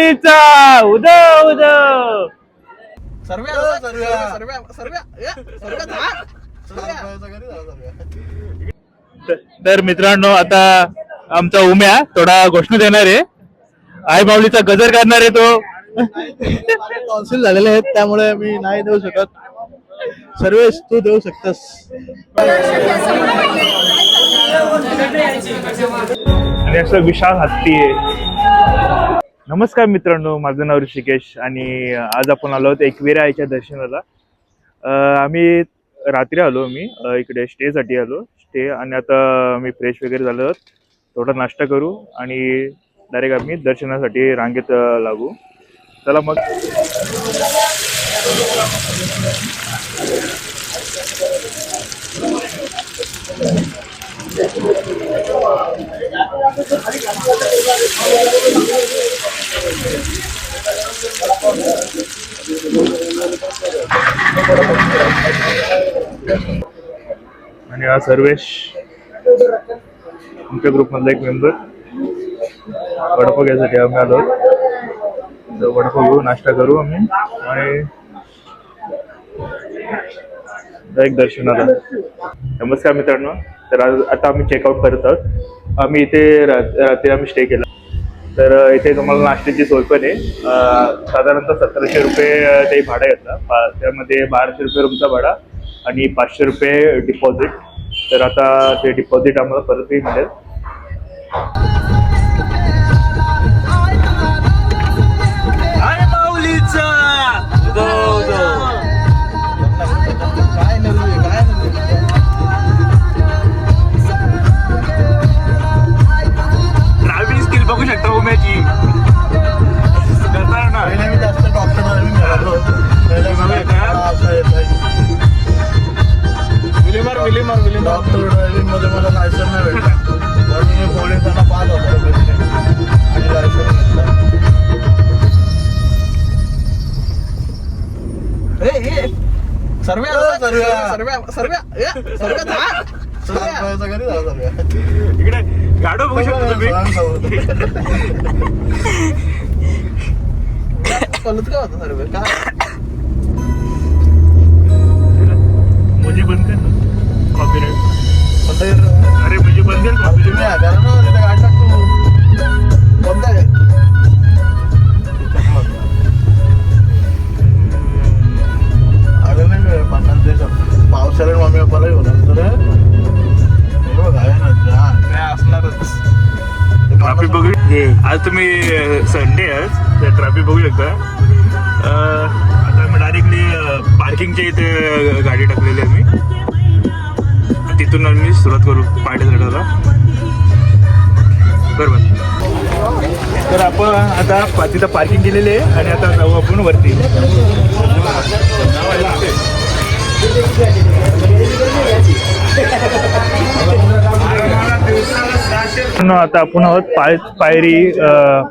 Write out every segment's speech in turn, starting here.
माऊलीचा उदो उदो. सर्व सर्व सर्व सर्व तर मित्रांनो आता आमचा उम्या थोडा घोषणा देणार आहे. आई माऊलीचा गजर करणार आहे तो. कॉन्सिल झालेले आहेत त्यामुळे मी नाही देऊ शकत. सर्वेश तू देऊ शकतस. आणि असं विशाल हत्ती आहे. नमस्कार मित्रांनो माझं नाव ऋषिकेश आणि आज आपण आलो आहोत एकविरा आईच्या दर्शनाला. आम्ही रात्री आलो मी इकडे स्टेसाठी आलो. स्टे आणि आता मी फ्रेश वगैरे झालो आहोत. थोडा नाश्ता करू आणि डायरेक्ट आम्ही दर्शनासाठी रांगेत लागू. चला मग. आणि हा सर्वेश आमच्या ग्रुपमधला एक मेंबर वडापाव घ्यायसाठी आम्ही आलो तर वडापाव घेऊ नाश्ता करू आम्ही. आणि एक दर्शनाला. नमस्कार मित्रांनो. तर आज आता आम्ही चेकआउट करत आहोत. आम्ही इथे रात्री आम्ही स्टे केला. तर इथे तुम्हाला नाश्त्याची सोय पण आहे. साधारणतः सतराशे रुपये ते भाडं येतं त्यामध्ये बाराशे रुपये रूमचा भाडा आणि पाचशे रुपये डिपॉझिट तर आता ते डिपॉझिट आम्हाला परतही मिळेल. सर्व सर्व सर्व घरी जा सर्व इकडे गाडो बघू शकता तुम्ही. कळत का होतं सर्व काय? मुझे बंद कर ना. आज तुम्ही संडे आहे ट्रॅफिक बघू शकता. आता मी डायरेक्टली पार्किंगच्या इथे गाडी टाकलेली आहे मी तिथून आम्ही सुरुवात करू पार्टी चढायला बरोबर. तर आपण आता तिथं पार्किंग केलेली आहे आणि आता जाऊ आपण वरती. आता आपण आहोत पाय पायरी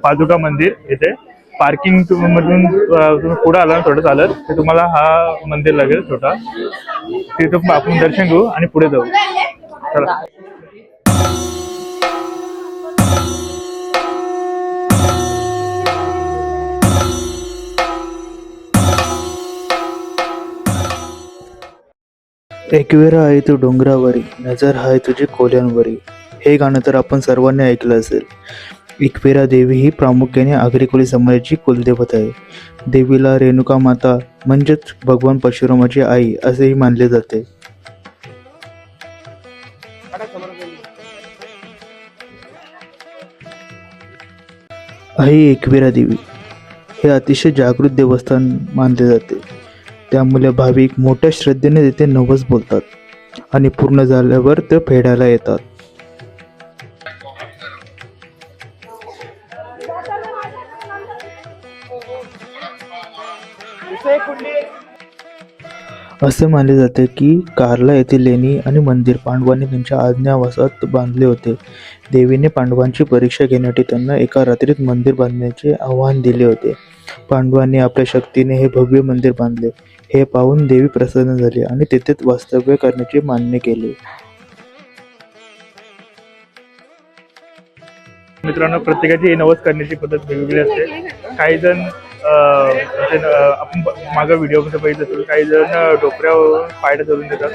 पादुका मंदिर इथे. पार्किंग मधून तुम्ही पुढे आला थोडं चालत ते तुम्हाला हा मंदिर लागेल छोटा. तिथं आपण दर्शन घेऊ आणि पुढे जाऊ. चला. एकवेरा आहे तू डोंगरावरी नजर आहे तुझी कोल्यांवरी हे गाणं तर आपण सर्वांनी ऐकलं असेल. एकवेरा देवी ही प्रामुख्याने आगरी समाजाची कुलदेवत आहे. देवीला रेणुका माता म्हणजेच भगवान परशुरामाची आई असेही मानले जाते. आई एकविरा देवी हे अतिशय जागृत देवस्थान मानले जाते. त्यामुळे भाविक मोठ्या श्रद्धेने तिथे नवस बोलतात आणि पूर्ण झाल्यावर ते फेडायला येतात. असे मानले जाते की कारला येथील लेणी आणि मंदिर पांडवांनी त्यांच्या आज्ञावासात बांधले होते. देवीने पांडवांची परीक्षा घेण्यासाठी त्यांना एका रात्रीत मंदिर बांधण्याचे आव्हान दिले होते. पांडवांनी आपल्या शक्तीने हे भव्य मंदिर बांधले. हे पाहून देवी प्रसन्न झाली आणि तेथेच वास्तव्य करण्याचे मान्य केले. मित्रांनो प्रत्येकाची नवस करण्याची पद्धत वेगवेगळी असते. काही जण म्हणजे, आपण मागं व्हिडिओ कसं बघितलं असेल काही जण डोकऱ्यावरून पायऱ्या चढून देतात.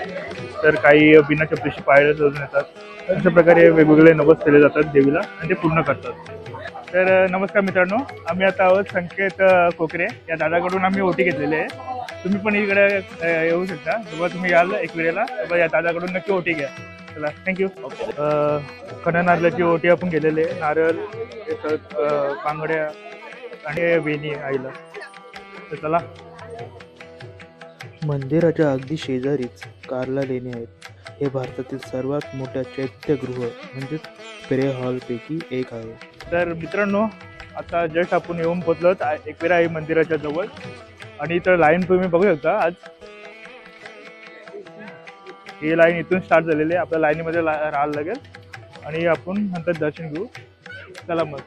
तर काही बिना चपलीशी पायऱ्या चढून येतात अशा प्रकारे वेगवेगळे नवस केले जातात देवीला आणि ते पूर्ण करतात. तर नमस्कार मित्रांनो आम्ही आता आहोत संकेत कोकरे. या दादाकडून आम्ही ओटी घेतलेली आहे. तुम्ही पण इकडे येऊ शकता. जेव्हा तुम्ही याल एक वेळेला. तेव्हा या दादाकडून नक्की ओटी घ्या. चला थँक्यू खण्या नारळाची ओटी आपण गेलेली आहे. नारळ येतात आणि वेणी आईला. तर चला. मंदिराच्या अगदी शेजारीच कार्ला लेणी आहेत. हे भारतातील सर्वात मोठ्या चैत्यगृह म्हणजेच प्रे हॉलपैकी एक आहे. तर मित्रांनो आता जस्ट आपण येऊन पोचलो एकविरा आई मंदिराच्या जवळ. आणि इथं लाईन तुम्ही बघू शकता आज. ही लाईन इथून स्टार्ट झालेली आहे. आपल्या लाईनीमध्ये ला- राहायला लागेल. आणि आपण नंतर दर्शन घेऊ. चला मग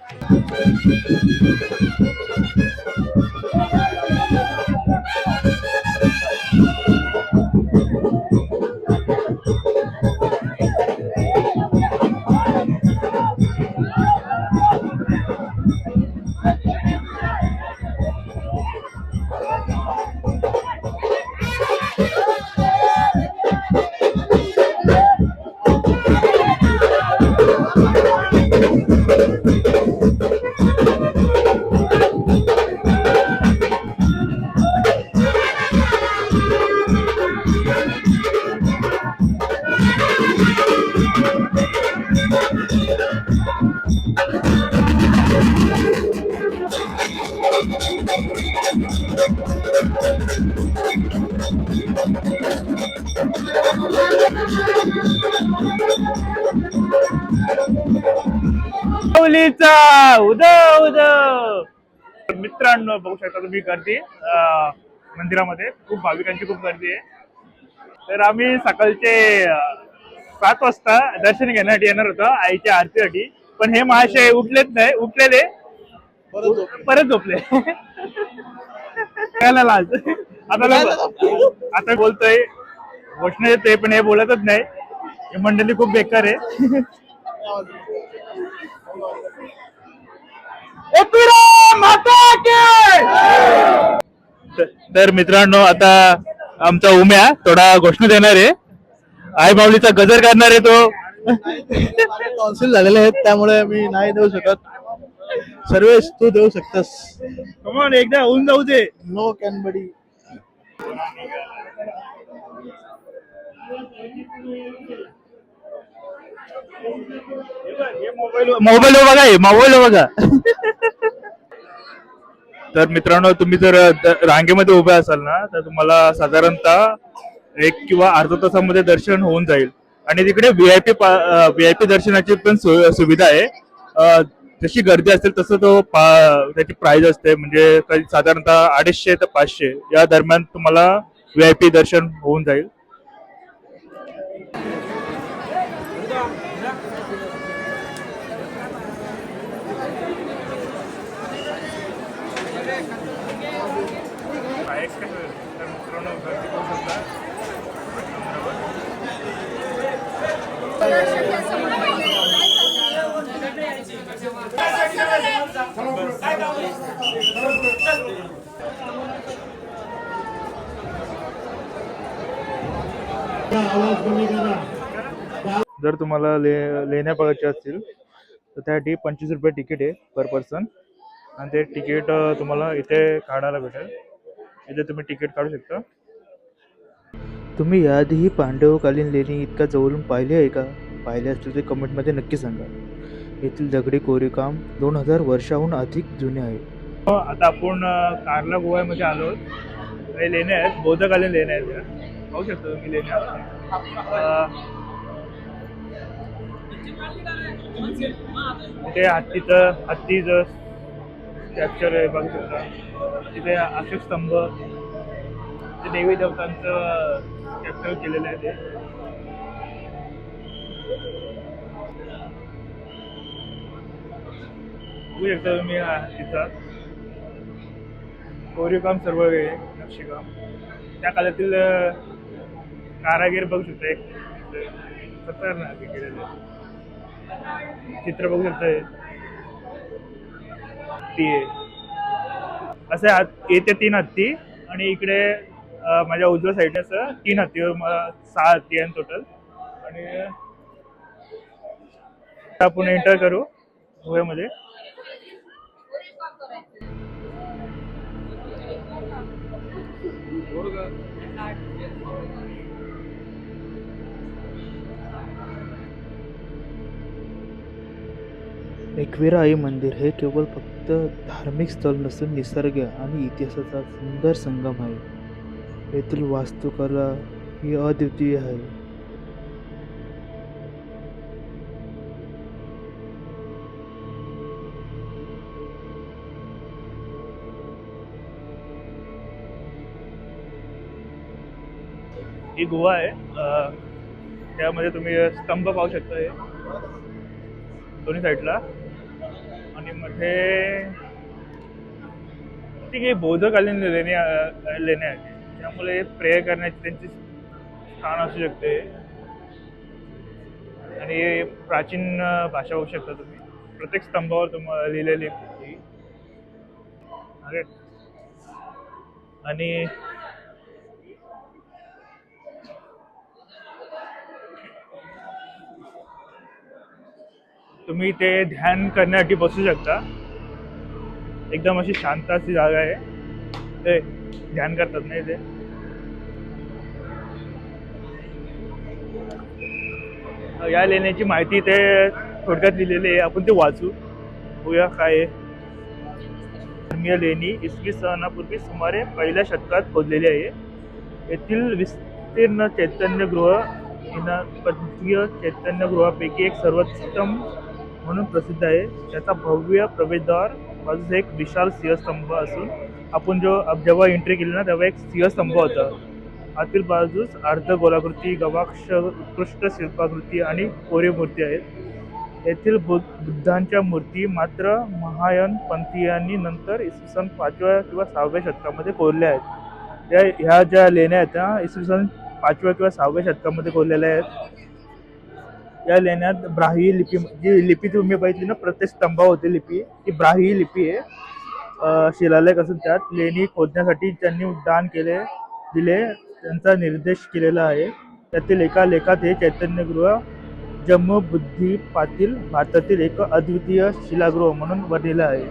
उदव तर मित्रांनो बघू शकता तुम्ही गर्दी मंदिरामध्ये. खूप भाविकांची खूप गर्दी आहे. तर आम्ही सकाळचे सात वाजता दर्शन घेण्यासाठी येणार होतो आईच्या आरतीसाठी. पण हे महाशय उठलेच नाही उठलेले. परत झोपले. परत झोपले. कळलं लाज आता आता बोलतोय. घोषणा येते पण हे बोलतच नाही. ही मंडळी खूप बेकार आहे. तर मित्रांनो आता आमचा उम्या थोडा घोषणा देणार आहे. आई माऊलीचा गजर करणार आहे तो. कॉन्सिल झालेले आहेत त्यामुळे मी नाही देऊ शकत. सर्वेश तू देऊ शकतस. कमॉन एकदा होऊन जाऊ दे. No can buddy mobile mobile बघा हे मोबाईल बघा. तर मित्रांनो तुम्ही जर द- रांगेमध्ये उभे असाल ना तर तुम्हाला साधारणतः एक किंवा अर्धा तासामध्ये दर्शन होऊन जाईल. आणि तिकडे V I P V I P दर्शनाची पण सु- सुविधा आहे. जशी गर्दी असेल तसं तो पा- त्याची प्राइस असते. म्हणजे काही साधारणतः अडीचशे ते पाचशे या दरम्यान तुम्हाला व्ही आय पी दर्शन होऊन जाईल. जर तुम्हाला ले लेण्या बघायच्या असतील तर त्यासाठी पंचवीस रुपये तिकीट आहे पर पर्सन आणि ते तिकीट तुम्हाला इथे काढायला भेटेल. इथे तुम्ही तिकीट काढू शकता. तुम्ही याआधीही पांडवकालीन लेणी इतका जवळून पाहिले आहे का? पाहिले असतील ते कमेंटमध्ये नक्की सांगा. येथील दगडी कोरीकाम दोन हजार वर्षाहून अधिक जुने आहे. हो, आता आपण कारला गोव्यामध्ये आलो काही लेण्या आहेत बौद्धकालीन लेण्या आहेत पाहू शकतो तुम्ही लेण्या तिथे हत्तीचं हत्तीचं कॅप्चर आहे बघू शकता. तिथे अशोक स्तंभ ते देवी देवतांचं कॅप्चर केलेलं आहे ते. बघू शकता तुम्ही तिथं कोरीवकाम सर्व आहे नक्षीकाम त्या काळातील कारागीर बघू शकता एक. खतरनाक केलेलं चित्र बघू शकता ती असे येते तीन हत्ती आणि इकडे माझ्या उजव्या साईडने असं तीन हत्ती सहा हत्ती आहे टोटल आणि आपण एंटर करू गोव्यामध्ये एकविरा आई मंदिर हे केवळ फक्त धार्मिक स्थळ नसून निसर्ग आणि इतिहासाचा सुंदर संगम आहे. येथील वास्तुकला ही अद्वितीय आहे. ही गुहा आहे. त्यामध्ये तुम्ही स्तंभ पाहू शकता हे. दोन्ही साईडला. आणि मध्ये ती काही बौद्धकालीन लेणी लेण्या लेणे आहेत त्यामुळे प्रेयर करण्याची त्यांची स्थान असू शकते. आणि प्राचीन भाषा होऊ शकता तुम्ही. प्रत्येक स्तंभावर तुम्हाला लिहिलेली आहे. आणि तुम्ही ते ध्यान करण्यासाठी बसू शकता. एकदम अशी शांत अशी जागा आहे. ते ध्यान करतात नाही ते या लेण्याची माहिती ते थोडक्यात लिहिलेली आहे. आपण ते वाचू. बघूया काय आहे. धर्मीय लेणी इसवी सनापूर्वी सुमारे पहिल्या शतकात खोदलेली आहे. येथील विस्तीर्ण चैतन्यगृह चैतन्यगृहापैकी एक सर्वोत्तम म्हणून प्रसिद्ध आहे. त्याचा भव्य प्रवेशद्वार बाजूस एक विशाल सिंहस्तंभ असून आपण जो जेव्हा एंट्री केली ना तेव्हा एक सिंहस्तंभ होता. आतील बाजूस अर्ध गोलाकृती गवाक्ष उत्कृष्ट शिल्पाकृती आणि कोरीव मूर्ती आहेत. येथील बुद्ध बुद्धांच्या मूर्ती मात्र महायान पंथीयांनी नंतर इसवी सन पाचव्या किंवा सहाव्या शतकामध्ये कोरल्या आहेत. या ह्या ज्या लेण्या आहेत त्या इसवी सन पाचव्या किंवा सहाव्या शतकामध्ये कोरलेल्या आहेत. या लेण्यात ब्राही लिपी जी लिपी तुम्ही बघितली ना प्रत्येक स्तंभावरती लिपी ती ब्राही लिपी आहे. शिलालेख असून त्यात लेणी खोदण्यासाठी ज्यांनी दान केले दिले त्यांचा निर्देश केलेला आहे. त्यातील एका लेखात हे चैतन्यगृह जम्मू बुद्धिपातील भारतातील एक अद्वितीय शिलागृह म्हणून बनलेलं आहे.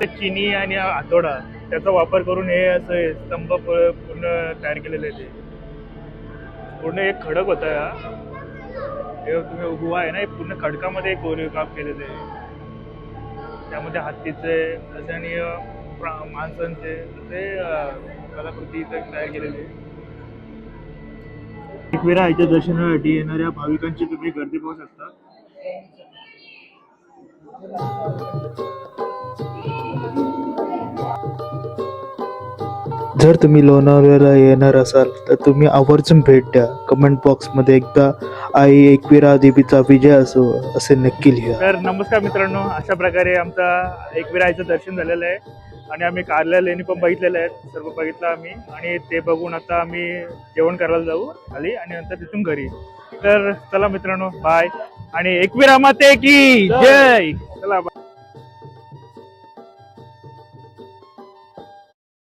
फक्त चिनी आणि हातोडा त्याचा वापर करून हे असं स्तंभ पूर्ण तयार केलेले ते पूर्ण एक खडक होता या हे तुम्ही गुहा आहे ना पूर्ण खडकामध्ये कोरीव काम केलेलं आहे. त्यामध्ये हत्तीचे असे आणि माणसांचे असे कलाकृती इथे तयार केलेली आहे एकविरा आईच्या दर्शनासाठी येणाऱ्या भाविकांची तुम्ही गर्दी पाहू शकता. जर तुम्ही लोणावळ्याला येणार असाल तर तुम्ही आवर्जून भेट द्या. कमेंट बॉक्समध्ये एकदा आई एकविरा देवीचा विजय असो असे नक्की लिहा. तर नमस्कार मित्रांनो अशा प्रकारे आमचा एकविरा आईचं दर्शन झालेलं आहे. आणि आम्ही कारल्या लेणी पण बघितलेलं आहे. सर्व बघितलं आम्ही. आणि ते बघून आता आम्ही जेवण करायला जाऊ खाली आणि नंतर तिथून घरी. तर चला मित्रांनो बाय आणि एकविरा माते की जय. चला बाय